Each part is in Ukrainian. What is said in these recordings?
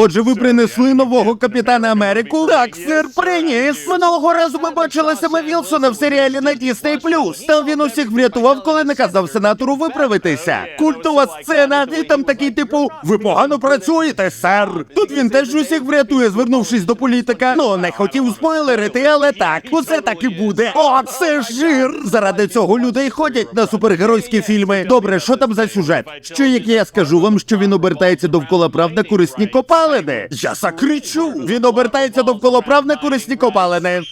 Отже, ви принесли нового капітана Америку? Так, сир, приніс. Минулого разу ми бачили саме Вілсона в серіалі на Disney+. Там він усіх врятував, коли наказав сенатору виправитися. Культова сцена, і там такий типу: ви погано працюєте, сер. Тут він теж усіх врятує, звернувшись до політика. Ну, не хотів спойлерити, але так, усе так і буде. О, це жир! Заради цього люди ходять на супергеройські фільми. Добре, що там за сюжет? Що як я скажу вам, що він обертається довкола прав на корисні копалини? Я закричу! Він обертається довкола прав на корисні копалини.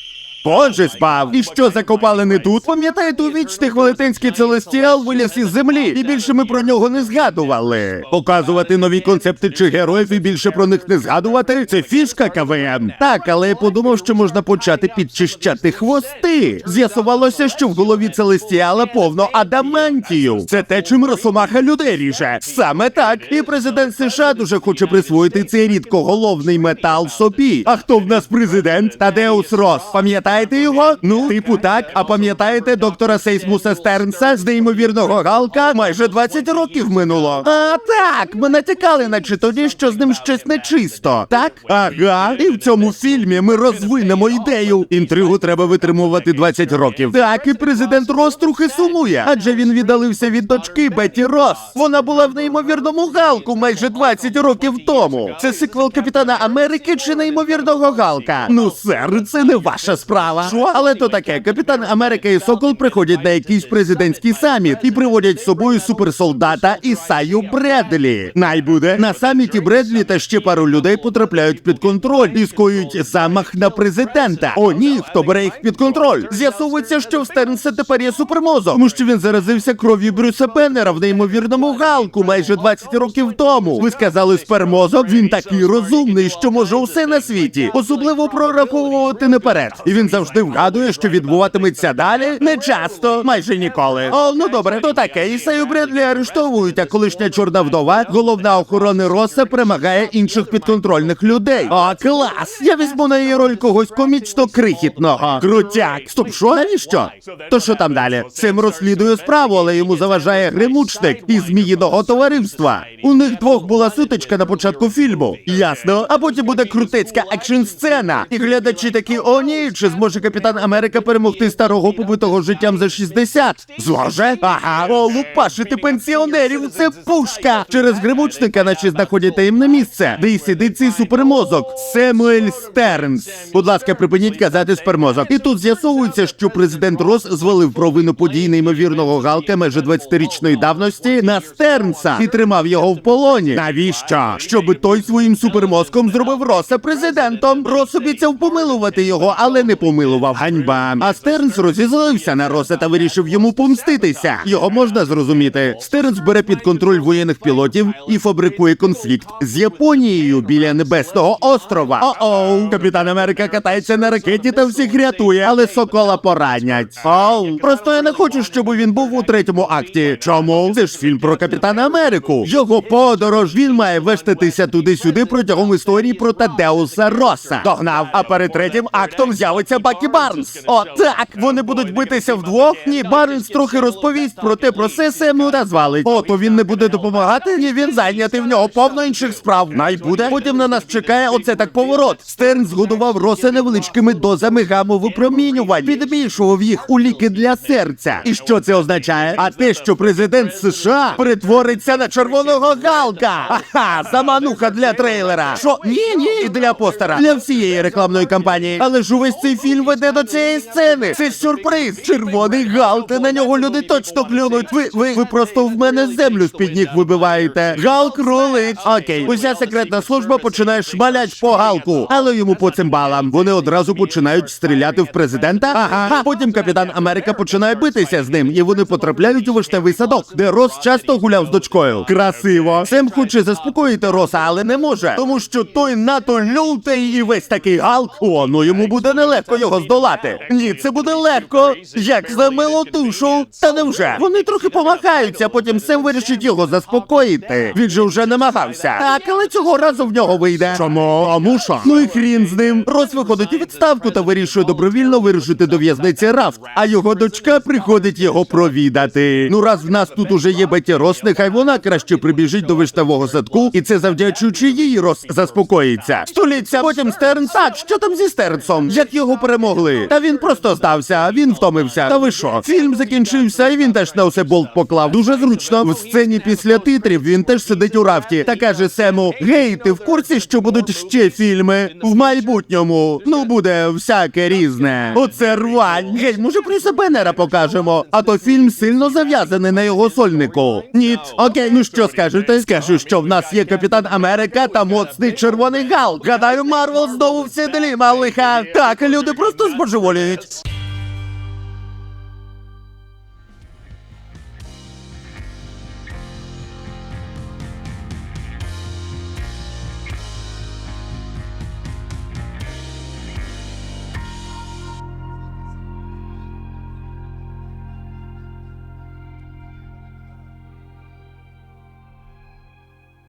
Боже спав! І що за копалини тут? Пам'ятаєте, у вічних велетенський целестіал виліз із землі, і більше ми про нього не згадували. Показувати нові концепти чи героїв і більше про них не згадувати це фішка КВН. Так, але я подумав, що можна почати підчищати хвости. З'ясувалося, що в голові целестіала повно адамантію. Це те, чим росомаха людей ріже. Саме так. І президент США дуже хоче присвоїти цей рідкоголовний метал собі. А хто в нас президент? Тадеус Рос. Пам'ятаєте його? Ну, типу так. А пам'ятаєте доктора Сейсмуса Стернса з неймовірного галка? Майже 20 років минуло. А так, ми натякали, наче тоді, що з ним щось нечисто. Так? Ага. І в цьому фільмі ми розвинемо ідею. Інтригу треба витримувати 20 років. Так, і президент Рос трохи сумує, адже він віддалився від дочки Бетті Рос. Вона була в неймовірному галку майже 20 років тому. Це сиквел Капітана Америки чи неймовірного галка? Ну, сер, це не ваша справа. Що? Але то таке. Капітан Америка і Сокол приходять на якийсь президентський саміт і приводять з собою суперсолдата Ісаю Бредлі. Най буде на саміті Бредлі та ще пару людей потрапляють під контроль і скоюють замах на президента. О, ні, хто бере їх під контроль? З'ясовується, що в Стернса тепер є супермозок, тому що він заразився кров'ю Брюса Беннера в неймовірному галку майже 20 років тому. Ви сказали спермозок, він такий розумний, що може усе на світі, особливо прораховувати наперед. І він завжди вгадує, що відбуватиметься далі. Не часто, майже ніколи. О, ну добре, то таке. Ісаю Бредлі арештовують, а колишня чорна вдова, головна охорони Роса, перемагає інших підконтрольних людей. О, клас! Я візьму на її роль когось комічно крихітного. Крутяк. Стоп, що? Навіщо? То що там далі? Цим розслідує справу, але йому заважає гримучник із зміїного товариства. У них двох була сутичка на початку фільму. Ясно. А потім буде крутецька екшн сцена. І глядачі такі, о ні, чи зможе капітан Америка перемогти старого побитого життям за 60? Зможе? Ага, о, лупашити пенсіонерів, це пушка. Через гримучника наче знаходять таємне місце, де й сидить цей супермозок Семуель Стернс. Будь ласка, припиніть казати супермозок. І тут з'ясовується, що президент Рос звалив провину подій неймовірного галка майже 20-річної давності на Стернса і тримав його в полоні. Навіщо? Щоби той своїм супермозком зробив Роса президентом. Рос обіцяв помилувати його, але не помилував. Ганьба. А Стернс розізлився на Роса та вирішив йому помститися. Його можна зрозуміти. Стернс бере під контроль воєнних пілотів і фабрикує конфлікт з Японією біля небесного острова. О-оу, капітан Америка катається на ракеті та всіх рятує, але сокола поранять. Оу, просто я не хочу, щоб він був у третьому акті. Чому? Це ж фільм про капітана Америку. Його подорож він має вештатися туди-сюди протягом історії про Тадеуса Роса. Догнав. А перед третім актом з'явиться Бакі Барнс. О, так! Вони будуть битися вдвох. Ні, Барнс трохи розповість про те про Сему та звалить. О, то він не буде допомагати? Ні, він зайнятий в нього повно інших справ. Най буде. Потім на нас чекає оце так поворот. Стерн згодував Роса невеличкими дозами гамовипромінювань, підмішував їх у ліки для серця. І що це означає? А те, що президент США перетвориться на червоного галка. Ага, замануха для трейлера. Що? Ні, ні, для постера. Для всієї рекламної кампанії. Але ж увесь цей фільм веде до цієї сцени. Це сюрприз. Червоний галк, на нього люди точно клюнуть. Ви, ви, ви просто в мене землю з-під ніг вибиваєте. Галк рулить. Окей, уся секретна служба починає шмалять по галку, але йому по цимбалам. Вони одразу починають стріляти в президента. Ага. Потім капітан Америка починає битися з ним, і вони потрапляють у виштовий садок, де Рос часто гуляв з дочкою. Красиво. Сем хоче заспокоїти Роса, але не може, тому що той НАТО лютий і весь такий галк. О, ну йому буде нелегко його здолати. Ні, це буде легко, як за милотушу. Та невже? Вони трохи помахаються, потім Сем вирішить його заспокоїти. Він же вже намагався. Так, але цього разу в нього вийде. Чому? Що? Ну і хрін з ним. Рос виходить у відставку та вирішує добровільно вирушити до в'язниці Рафт. А його дочка приходить його провідати. Ну раз в нас тут уже є Беті Рос, нехай вона краще прибіжить біжить до виштового садку, і це завдячуючи їй Рос заспокоїться. Століття, потім Стернс. Так, що там зі Стернсом? Як його перемогли? Та він просто здався, він втомився. Та ви що? Фільм закінчився, і він теж на усе болт поклав. Дуже зручно. В сцені після титрів він теж сидить у рафті та каже Сему: Гей, ти в курсі, що будуть ще фільми в майбутньому? Ну буде всяке різне. Оце рвань. Гей, може Кріса Беннера покажемо? А то фільм сильно зав'язаний на його сольнику. Ніт. Окей, ну що скажете? Скажу, що в нас є Капітан Америка та моцний червоний гал. Гадаю, Марвел знову в сідлі, малиха. Так, люди просто збожеволюють.